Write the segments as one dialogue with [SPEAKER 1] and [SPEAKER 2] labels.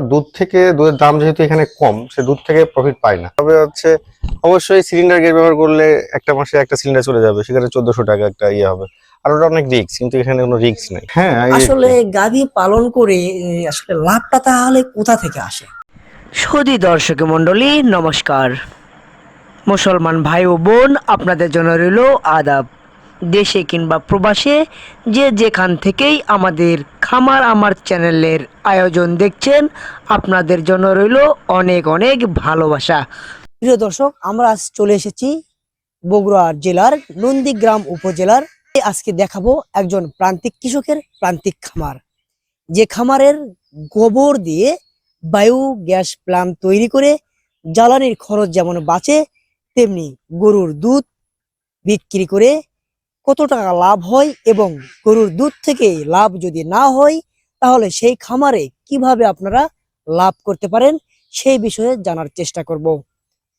[SPEAKER 1] দুধ থেকে দুধের দাম যেহেতু এখানে কম সে দুধ থেকে প্রফিট পায় না। তবে হচ্ছে অবশ্যই সিলিন্ডার গেট ব্যবহার করলে একটা মাসে একটা সিলিন্ডার চলে যাবে সেখানে চোদ্দশো টাকা একটা ইয়ে হবে। আর ওটা অনেক রিস্ক কিন্তু এখানে কোনো রিস্ক নেই। হ্যাঁ এই-
[SPEAKER 2] আসলে গাভী পালন করে আসলে লাভটা তাহলে কোথা থেকে আসে? সুদী দর্শক মণ্ডলী নমস্কার। মুসলমান ভাই ও বোন আপনাদের জন্য রইল আদাব। দেশে কিংবা প্রবাসে যে যেখান থেকেই আমাদের খামার আমার চ্যানেলের আয়োজন দেখছেন, আপনাদের জন্য রইল অনেক অনেক ভালোবাসা। প্রিয় দর্শক, আমরা আজ চলে এসেছি বগুড়া জেলার নন্দীগ্রাম উপজেলার। আজকে দেখাবো একজন প্রান্তিক কৃষকের প্রান্তিক খামার। যে খামারের গোবর দিয়ে বায়ু গ্যাস প্লান্ট তৈরি করে জ্বালানির খরচ যেমন বাঁচে, তেমনি গরুর দুধ বিক্রি করে কত টাকা লাভ হয় এবং গরুর দুধ থেকে লাভ যদি না হয়, তাহলে সেই খামারে কীভাবে আপনারা লাভ করতে পারেন সেই বিষয়ে জানার চেষ্টা করব।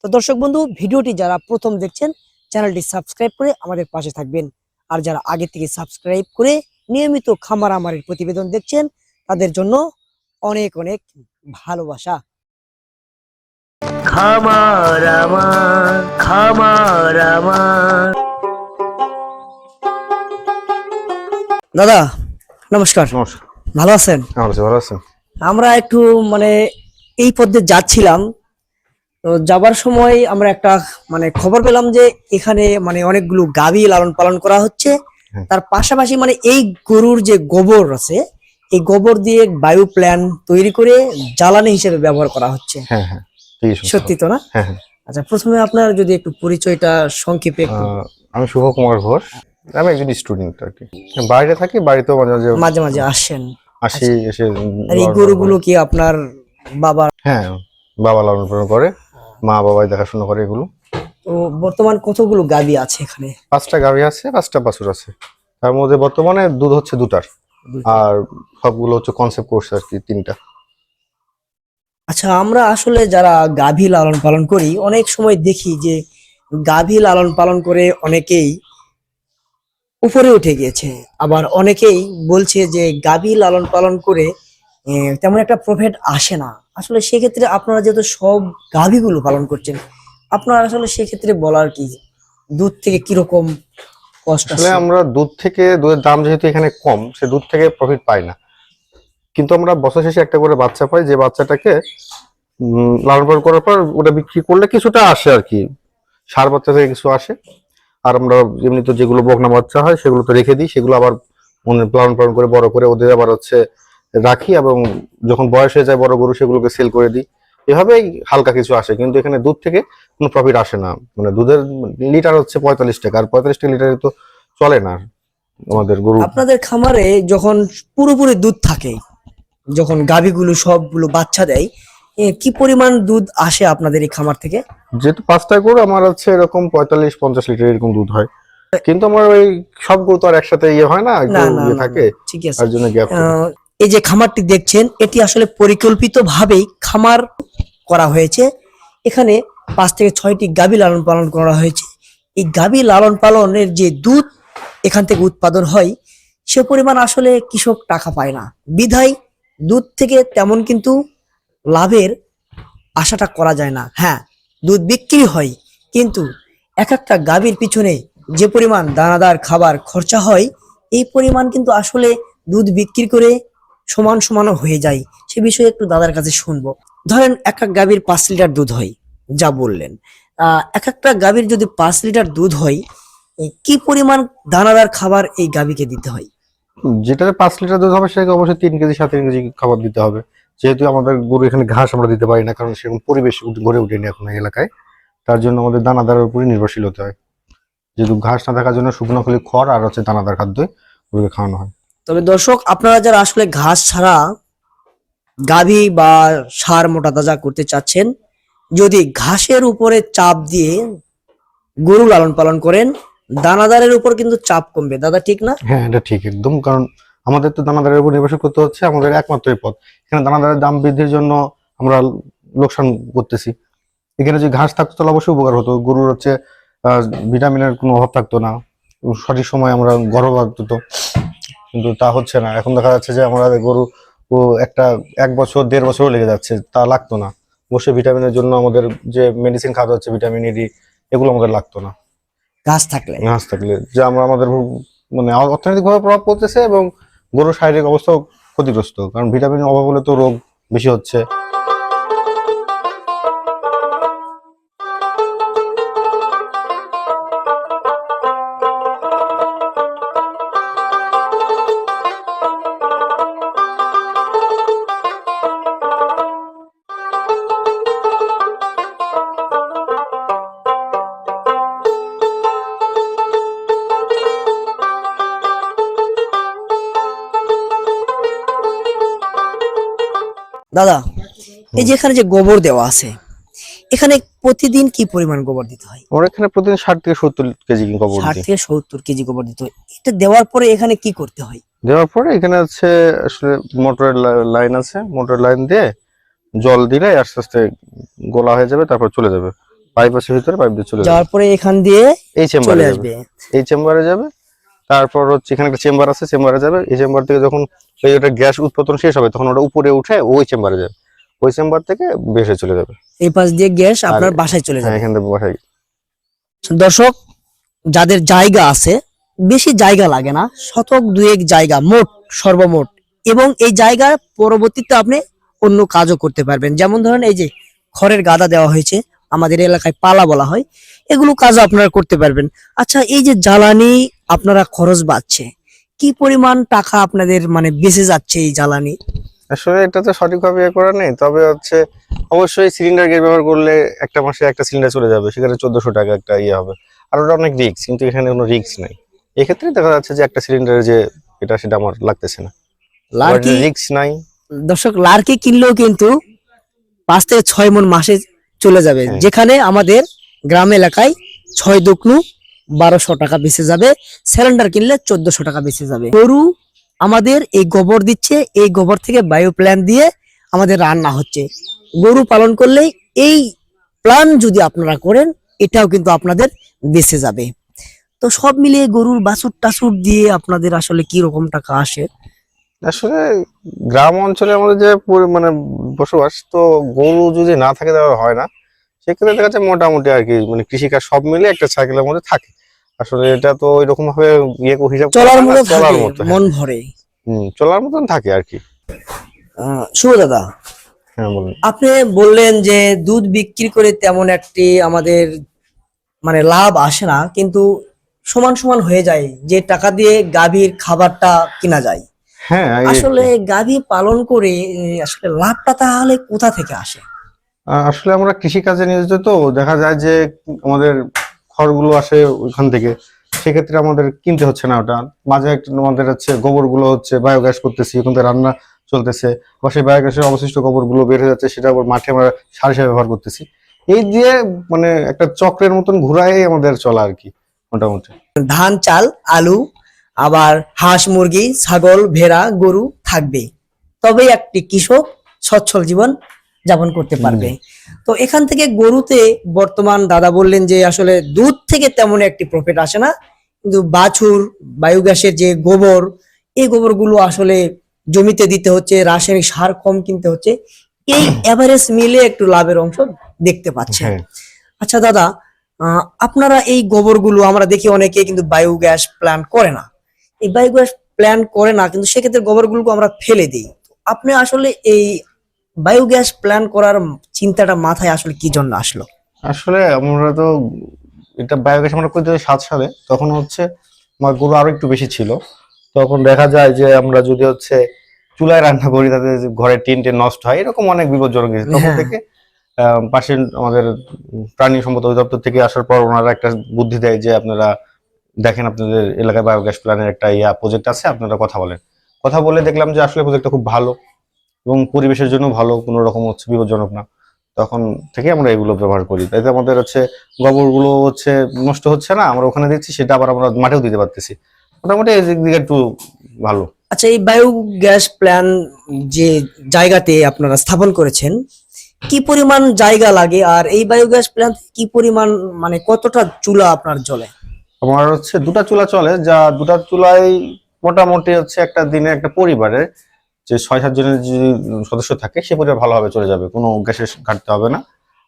[SPEAKER 2] তো দর্শক বন্ধু, ভিডিওটি যারা প্রথম দেখছেন, চ্যানেলটি সাবস্ক্রাইব করে আমাদের পাশে থাকবেন। আর যারা আগে থেকে সাবস্ক্রাইব করে নিয়মিত খামার আমারের প্রতিবেদন দেখছেন, তাদের জন্য অনেক অনেক ভালোবাসা। খামার আমার খামার আমার দাদা নমস্কার।
[SPEAKER 1] নমস্কার।
[SPEAKER 2] ভালো আছেন?
[SPEAKER 1] ভালো আছেন
[SPEAKER 2] আমরা একটু মানে এই পথে যাচ্ছিলাম। তো যাবার সময় আমরা একটা মানে খবর পেলাম যে এখানে মানে অনেকগুলো গাভী লালন পালন করা হচ্ছে।
[SPEAKER 1] হ্যাঁ।
[SPEAKER 2] তার পাশাপাশি মানে এই গরুর যে গোবর আছে এই গোবর দিয়ে বায়ু প্ল্যান তৈরি করে জ্বালানি হিসেবে ব্যবহার করা হচ্ছে।
[SPEAKER 1] হ্যাঁ হ্যাঁ
[SPEAKER 2] সত্যি তো না?
[SPEAKER 1] হ্যাঁ হ্যাঁ।
[SPEAKER 2] আচ্ছা প্রথমে আপনার যদি একটু পরিচয়টা সংক্ষেপে
[SPEAKER 1] আমি শুভ কুমার ঘোষ। আমি একজন স্টুডেন্ট আর কি। বাইরে থাকি বাড়িতেও মাঝে মাঝে
[SPEAKER 2] মাঝে মাঝে আসেন।
[SPEAKER 1] আসি এসে
[SPEAKER 2] আর এই গরুগুলো কি আপনার বাবা?
[SPEAKER 1] হ্যাঁ বাবা লালন পালন করে মা বাবাই দেখাশোনা করে এগুলো।
[SPEAKER 2] তো বর্তমান কতগুলো গাভী আছে এখানে?
[SPEAKER 1] পাঁচটা গাভী আছে পাঁচটা বাছুর আছে। তার মধ্যে বর্তমানে দুধ হচ্ছে দুটার। আর সবগুলো হচ্ছে কনসেপ্ট কোর্স আর কি তিনটা।
[SPEAKER 2] আচ্ছা আমরা আসলে যারা গাভী লালন পালন করি অনেক সময় দেখি যে গাভী লালন পালন করে অনেকেই উপরে উঠে গিয়েছে। আবার অনেকেই বলছে যে গাভী লালন পালন করে তেমন একটা প্রফিট আসে না। আসলে সেক্ষেত্রে আপনারা যেহেতু সব গাভীগুলো পালন করছেন আপনার আসলে সেক্ষেত্রে বলার কি? দুধ থেকে কীরকম কষ্ট
[SPEAKER 1] আসলে আমরা দুধ থেকে দুধের দাম যেহেতু এখানে কম সে দুধ থেকে প্রফিট পাই না। কিন্তু আমরা বছর শেষে একটা করে বাচ্চা পাই যে বাচ্চাটাকে লালন পালন করার পর ওটা বিক্রি করলে কিছুটা আসে আর কি। সার বাচ্চা থেকে কিছু আসে। আর আমরা এমনি তো যেগুলো বকনা বাচ্চা হয়, সেগুলো তো রেখে দিই, সেগুলো আবার মানে লালন পালন করে বড় করে ওদের আবার হচ্ছে রাখি এবং যখন বয়স হয়ে যায় বড় গরু সেগুলোকে সেল করে দিই। এভাবেই হালকা কিছু আসে, কিন্তু এখানে দুধ থেকে কোনো প্রফিট আসে না। মানে দুধের লিটার হচ্ছে পঁয়তাল্লিশ টাকা, আর পঁয়তাল্লিশ টাকা লিটারে তো চলে না আমাদের গরু।
[SPEAKER 2] আপনাদের খামারে যখন পুরোপুরি দুধ থাকে, যখন গাভীগুলো সবগুলো বাচ্চা দেয় কি পরিমাণ দুধ আসে আপনাদের এই খামার থেকে?
[SPEAKER 1] যেহেতু পাঁচটা গরু আমার হচ্ছে এরকম পঁয়তাল্লিশ পঞ্চাশ লিটার এরকম দুধ হয়। কিন্তু আমার ওই সব গরু তো আর একসাথে ইয়ে হয় না ইয়ে থাকে
[SPEAKER 2] ঠিক আছে।
[SPEAKER 1] তার জন্য গ্যাপ
[SPEAKER 2] এই যে খামারটি দেখছেন এটি আসলে পরিকল্পিত ভাবেই খামার করা হয়েছে। এখানে পাঁচ থেকে ছয়টি গাভী লালন পালন করা হয়েছে। এই গাভী লালন পালনের যে দুধ এখান থেকে উৎপাদন হয় সে পরিমাণ আসলে কৃষক টাকা পায় না। বিধায় দুধ থেকে তেমন কিন্তু লাভের আশাটা করা যায় না। হ্যাঁ দুধ বিক্রি হয়, কিন্তু এক একটা গাভীর পিছনে যে পরিমাণ দানাদার খাবার খরচা হয়, এই পরিমাণ কিন্তু আসলে দুধ বিক্রি করে সমান সমানও হয়ে যায়। সে বিষয়ে একটু দাদার কাছে শুনব। ধরেন এক এক গাভীর পাঁচ লিটার দুধ হয়, যা বললেন। এক একটা গাভীর যদি পাঁচ লিটার দুধ হয় কি পরিমাণ দানাদার খাবার এই গাভীকে দিতে হয়?
[SPEAKER 1] যেটাতে পাঁচ লিটার দুধ হবে, সেটাকে অবশ্যই তিন কেজি, সাত কেজি খাবার দিতে হবে। যেহেতু আমাদের গরু এখানে ঘাস আমরা দিতে পারি না কারণ সেরকম পরিবেশ গড়ে ওঠেনি এখন এই এলাকায়। তার জন্য আমাদের দানাদারের উপরে নির্ভরশীল হতে হয়। যেহেতু ঘাস না থাকার জন্য শুকনো খুলি খড় আর হচ্ছে দানাদার খাদ্য গরুকে খাওয়ানো হয়।
[SPEAKER 2] তবে দর্শক আপনারা যারা আসলে ঘাস ছাড়া গাভী বা সার মোটা তাজা করতে চাচ্ছেন যদি ঘাসের উপরে চাপ দিয়ে গরু লালন পালন করেন দানাদারের উপর কিন্তু চাপ কমবে। দাদা ঠিক না?
[SPEAKER 1] হ্যাঁ এটা ঠিক একদম কারণ আমাদের তো দানাদারের উপর নির্ভরশীল করতে হচ্ছে আমাদের একমাত্র পথ। এখানে দানাদারের দাম বৃদ্ধির জন্য আমরা লোকসান করতেছি। এখানে যে ঘাস থাকতো তাহলে অবশ্যই উপকার হতো। গরুর হচ্ছে ভিটামিনের কোনো অভাব থাকতো না। সঠিক সময় আমরা গর্ভপাত হতো কিন্তু তা হচ্ছে না। এখন দেখা যাচ্ছে যে আমরা গরু ও একটা এক বছর দেড় বছরও লেগে যাচ্ছে। তা লাগতো না। বসে ভিটামিনের জন্য আমাদের যে মেডিসিন খাওয়া হচ্ছে ভিটামিন ডি এগুলো আমাদের লাগতো না।
[SPEAKER 2] ঘাস থাকলে।
[SPEAKER 1] ঘাস থাকলে। যে আমরা আমাদের মানে অর্থনৈতিকভাবে প্রভাব পড়তেছে এবং গরুর শারীরিক অবস্থাও ক্ষতিগ্রস্ত কারণ ভিটামিন অভাব হলে তো রোগ বেশি হচ্ছে।
[SPEAKER 2] দাদা এই যে এখানে যে গোবর দেওয়া আছে এখানে প্রতিদিন কি পরিমাণ গোবর দিতে হয়?
[SPEAKER 1] আমরা এখানে প্রতিদিন ষাট থেকে সত্তর কেজি গোবর
[SPEAKER 2] ষাট থেকে সত্তর কেজি গোবর দিতে হয়। এটা দেওয়ার পরে এখানে কি করতে হয়?
[SPEAKER 1] দেওয়ার পরে এখানে হচ্ছে আসলে মোটরের লাইন আছে মোটর লাইন দিয়ে জল দিলে আস্তে আস্তে গোলা হয়ে যাবে তারপর চলে যাবে। পাইপ আছে ভিতরে পাইপ দিয়ে চলে যাবে।
[SPEAKER 2] যাওয়ার পরে এখান দিয়ে
[SPEAKER 1] এই চেম্বারে
[SPEAKER 2] আসবে।
[SPEAKER 1] এই চেম্বারে যাবে তারপর হচ্ছে এখানে একটা চেম্বার আছে চেম্বারে যাবে। এই চেম্বার থেকে যখন ওই ওটা গ্যাস উৎপাদন শেষ হবে তখন ওটা উপরে উঠে ওই চেম্বারে যাবে। ওই চেম্বার থেকে বেসে চলে যাবে।
[SPEAKER 2] এই পাশ দিয়ে গ্যাস আপনার বাসায় চলে
[SPEAKER 1] হ্যাঁ
[SPEAKER 2] যাবে
[SPEAKER 1] এখান থেকে বাসায়।
[SPEAKER 2] দর্শক যাদের জায়গা আছে বেশি জায়গা লাগে না শতক দুয়েক জায়গা মোট সর্বমোট। এবং এই জায়গার পরবর্তীতে আপনি অন্য কাজও করতে পারবেন। যেমন ধরেন এই যে খড়ের গাদা দেওয়া হয়েছে আমাদের এলাকায় পালা বলা হয় এগুলো কাজও আপনারা করতে পারবেন। আচ্ছা এই যে জ্বালানি আপনারা খরচ বাড়ছে। কি পরিমাণ টাকা আপনাদের মানে বেঁচে যাচ্ছে এই জ্বালানি?
[SPEAKER 1] আসলে এটা তো সঠিকভাবে ইয়ে করা নেই তবে হচ্ছে অবশ্যই সিলিন্ডার গ্যাস ব্যবহার করলে একটা মাসে একটা সিলিন্ডার চলে যাবে সেখানে চোদ্দশো টাকা একটা ইয়ে হবে। আর ওটা অনেক রিক্স কিন্তু এখানে কোনো রিক্স নেই। এক্ষেত্রে দেখা যাচ্ছে যে একটা সিলিন্ডারে যে এটা সেটা আমার লাগতেছে না।
[SPEAKER 2] লার্কি
[SPEAKER 1] রিক্স নাই।
[SPEAKER 2] দর্শক লার্কি কিনলেও কিন্তু পাঁচ থেকে ছয় মন মাসে চলে যাবে।
[SPEAKER 1] হ্যাঁ।
[SPEAKER 2] যেখানে আমাদের গ্রাম এলাকায় ছয় দুকনু বারোশো টাকা বেঁচে যাবে। সিলিন্ডার কিনলে চোদ্দশো টাকা বেঁচে যাবে। গরু আমাদের এই গোবর দিচ্ছে, এই গোবর থেকে বায়ো প্ল্যান দিয়ে আমাদের রান্না হচ্ছে। গরু পালন করলে এই প্ল্যান যদি আপনারা করেন, এটাও কিন্তু আপনাদের বেঁচে যাবে। তো সব মিলিয়ে গরুর বাছুর টাছুর দিয়ে আপনাদের আসলে কি রকম টাকা আসে?
[SPEAKER 1] আসলে গ্রাম অঞ্চলে আমাদের যে মানে বসবাস, তো গরু যদি না থাকে তাহলে হয় না। সেক্ষেত্রে দেখা যাচ্ছে মোটামুটি আর কি মানে কৃষিকাজ সব মিলে একটা সাইকেলের মধ্যে থাকে। আসলে এটা তো এরকম ভাবে ইয়ে হিসাব
[SPEAKER 2] চলার মতো
[SPEAKER 1] চলার মতো হ্যাঁ।
[SPEAKER 2] মন ভরে।
[SPEAKER 1] হুম, চলার মতন থাকে আর কি।
[SPEAKER 2] শুভ দাদা।
[SPEAKER 1] হ্যাঁ বলুন।
[SPEAKER 2] আপনি বললেন যে দুধ বিক্রি করে তেমন একটি আমাদের মানে লাভ আসে না কিন্তু সমান সমান হয়ে যায় যে টাকা দিয়ে গাভীর খাবারটা কিনা যায়।
[SPEAKER 1] হ্যাঁ
[SPEAKER 2] আসলে গাভী পালন করে আসলে লাভটা তাহলে কোথা থেকে আসে?
[SPEAKER 1] আসলে আমরা কৃষিকাজে নিয়োজিত, তো দেখা যায় যে আমাদের খড়গুলো আসে ওইখান থেকে। সেক্ষেত্রে আমাদের কিনতে হচ্ছে না ওটা। মাঝে একটা আমাদের হচ্ছে গোবরগুলো হচ্ছে বায়োগ্যাস করতেছি, ওখান থেকে রান্না চলতেছে। বা সেই বায়োগ্যাসের অবশিষ্ট গোবরগুলো বের হয়ে যাচ্ছে, সেটা আবার মাঠে আমরা সার হিসেবে ব্যবহার করতেছি। এই দিয়ে মানে একটা চক্রের মতন ঘুরাই আমাদের চলা আর কি, মোটামুটি।
[SPEAKER 2] ধান, চাল, আলু, আবার হাঁস, মুরগি, ছাগল, ভেড়া, গরু থাকবে তবেই একটি কৃষক সচ্ছল জীবন যাপন করতে পারবে। তো এখান থেকে গরুতে বর্তমান দাদা বললেন যে আসলে দুধ থেকে তেমন একটি প্রফিট আসে না। কিন্তু বাছুর বায়োগ্যাসের যে গোবর এই গোবরগুলো আসলে জমিতে দিতে হচ্ছে রাসায়নিক সার কম কিনতে হচ্ছে। এই এভারেজ মিলে একটু লাভের অংশ দেখতে পাচ্ছেন।
[SPEAKER 1] হ্যাঁ।
[SPEAKER 2] আচ্ছা দাদা আহ, আপনারা এই গোবরগুলো আমরা দেখি অনেকে কিন্তু বায়োগ্যাস প্ল্যান করে না। এই বায়োগ্যাস প্ল্যান করে না কিন্তু সেক্ষেত্রে গোবরগুলোকে আমরা ফেলে দিই। আপনি আসলে এই বায়োগ্যাস প্ল্যান করার চিন্তাটা মাথায় আসলে কি জন্য আসলো?
[SPEAKER 1] আসলে আমরা তো এটা বায়োগ্যাস আমরা করতে সাত সালে তখন হচ্ছে আমার গরু আরও একটু বেশি ছিল। তখন দেখা যায় যে আমরা যদি হচ্ছে চুলায় রান্না করি তাতে যে ঘরের টিন টিন নষ্ট হয় এরকম অনেক বিপজ্জনক কিছু তখন
[SPEAKER 2] হ্যাঁ।
[SPEAKER 1] থেকে পাশে আমাদের প্রাণী সম্পদ অধিদপ্তর থেকে আসার পর ওনারা একটা বুদ্ধি দেয় যে আপনারা দেখেন আপনাদের এলাকায় বায়োগ্যাস প্ল্যানের একটা ইয়া প্রজেক্ট আছে আপনারা কথা বলেন। কথা বলে দেখলাম যে আসলে প্রজেক্টটা খুব ভালো। এবং পরিবেশের জন্য ভালো কোনো রকম হচ্ছে বিপজ্জনক না। তখন থেকে আমরা এগুলো ব্যবহার করি। তাইতে আমাদের হচ্ছে গোবরগুলো হচ্ছে নষ্ট হচ্ছে না আমরা ওখানে দিচ্ছি সেটা আবার আমরা মাঠেও দিতে পারতেছি। মোটামুটি এই দিক দিকে একটু ভালো।
[SPEAKER 2] আচ্ছা এই বায়োগ্যাস প্ল্যান যে জায়গাতে আপনারা স্থাপন করেছেন কি পরিমাণ জায়গা লাগে? আর এই বায়োগ্যাস প্ল্যান কি পরিমাণ মানে কতটা চুলা আপনার জ্বলে?
[SPEAKER 1] আমার হচ্ছে দুটা চুলা চলে যা দুটা চুলাই মোটামুটি হচ্ছে একটা দিনে একটা পরিবারে যে ছয়, সাত জনের যদি সদস্য থাকে, সে পরিবার ভালোভাবে চলে যাবে, কোনো গ্যাসের ঘাটতে হবে না।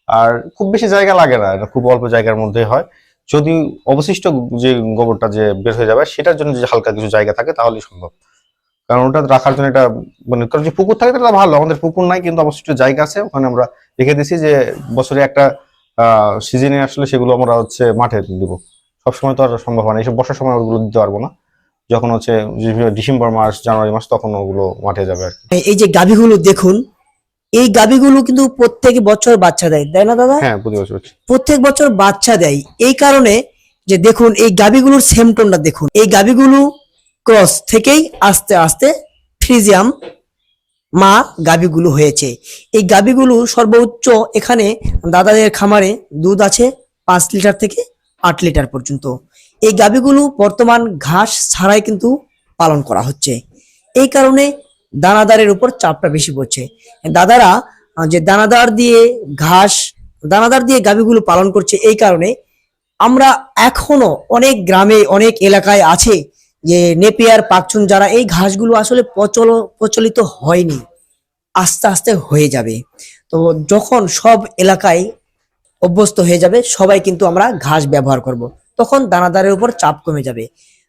[SPEAKER 1] আর খুব বেশি জায়গা লাগে না, এটা খুব অল্প জায়গার মধ্যে হয়। যদি অবশিষ্ট যে গোবরটা যে বের হয়ে যাবে, সেটার জন্য যে হালকা কিছু জায়গা থাকে, তাহলেই সম্ভব। কারণ ওটা রাখার জন্য এটা মানে কারণ যে পুকুর থাকে তাহলে ভালো, আমাদের পুকুর নাই, কিন্তু অবশিষ্ট জায়গা আছে, ওখানে আমরা রেখে দিছি যে বছরে একটা সিজনে আসলে সেগুলো আমরা হচ্ছে মাঠে দিব। সবসময় তো আর সম্ভব হয় না, এইসব বর্ষার সময় ওগুলো দিতে পারব না। যখন হচ্ছে ডিসেম্বর মাস জানুয়ারি মাস তখন ওগুলো মাঠে যাবে আর কি।
[SPEAKER 2] এই যে গাভীগুলো দেখুন এই গাভীগুলো কিন্তু প্রত্যেক বছর বাচ্চা দেয় তাই না দাদা?
[SPEAKER 1] হ্যাঁ প্রতি বছর
[SPEAKER 2] প্রত্যেক বছর বাচ্চা দেয়। এই কারণে যে দেখুন এই গাভীগুলোর সেমটনটা দেখুন। এই গাভীগুলো ক্রস থেকেই আস্তে আস্তে ফ্রিজিয়াম মা গাভীগুলো হয়েছে। এই গাভীগুলো সর্বোচ্চ এখানে দাদাদের খামারে দুধ আছে পাঁচ লিটার থেকে আট লিটার পর্যন্ত। এই গাভীগুলো বর্তমান ঘাস ছাড়াই কিন্তু পালন করা হচ্ছে। এই কারণে দানাদারের উপর চাপটা বেশি পড়ছে। দাদারা যে দানাদার দিয়ে ঘাস, দানাদার দিয়ে গাভীগুলো পালন করছে এই কারণে আমরা এখনও অনেক গ্রামে, অনেক এলাকায় আছে যে নেপিয়ার, পাকচুন যারা এই ঘাসগুলো আসলে প্রচল, প্রচলিত হয়নি, আস্তে আস্তে হয়ে যাবে। তো যখন সব এলাকায় অভ্যস্ত হয়ে যাবে, সবাই কিন্তু আমরা ঘাস ব্যবহার করব। তখন দানাদারের উপর চাপ কমে যাবে।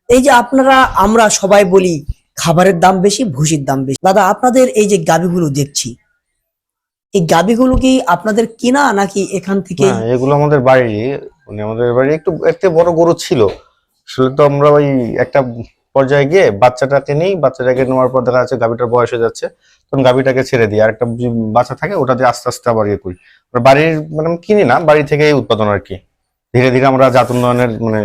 [SPEAKER 2] এই যে আপনারা, আমরা সবাই বলি, খাবারের দাম বেশি ভুসির দাম বেশি। দাদা, আপনাদের এই যে গাভীগুলো দেখছি, এই গাভীগুলো কি আপনাদের কিনা নাকি এখান থেকে?
[SPEAKER 1] এগুলো আমাদের বাড়ি। মানে আমাদের বাড়ি একটু একটা বড় গরু ছিল। আসলে তো আমরা ওই একটা পর্যায়ে গিয়ে বাচ্চাটাকে নেই, বাচ্চাটাকে নেওয়ার পর দেখা যাচ্ছে গাভীটার বয়স হয়ে যাচ্ছে, তখন গাভীটাকে ছেড়ে দিই। আর একটা বাচ্চা থাকে, ওটা দিয়ে আস্তে আস্তে আবার ইয়ে করি। বাড়ির মানে কিনি না, বাড়ি থেকেই উৎপাদন আর কি। ধীরে ধীরে আমরা জাত উন্নয়নের মানে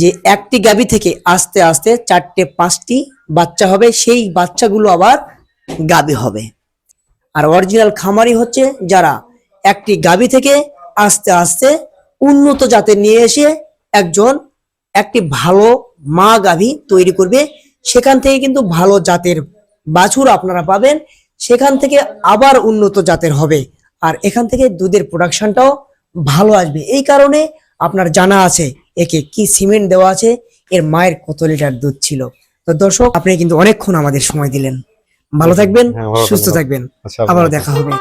[SPEAKER 2] যে একটি গাভী থেকে আস্তে আস্তে চারটে, পাঁচটি বাচ্চা হবে, সেই বাচ্চাগুলো আবার গাভী হবে। আর অরিজিনাল খামারি হচ্ছে যারা একটি গাভী থেকে আস্তে আস্তে উন্নত জাতের নিয়ে এসে একজন একটি ভালো মা গাভী তৈরি করবে। সেখান থেকে কিন্তু ভালো জাতের বাছুর আপনারা পাবেন। সেখান থেকে আবার উন্নত জাতের হবে। আর এখান থেকে দুধের প্রোডাকশনটাও ভালো আসবে। এই কারণে আপনার জানা আছে একে কি সিমেন্ট দেওয়া আছে এর মায়ের কত লিটার দুধ ছিল। তো দর্শক আপনি কিন্তু অনেকক্ষণ আমাদের সময় দিলেন। ভালো থাকবেন
[SPEAKER 1] হ্যাঁ,
[SPEAKER 2] সুস্থ থাকবেন।
[SPEAKER 1] আচ্ছা
[SPEAKER 2] আবারও দেখা হবে।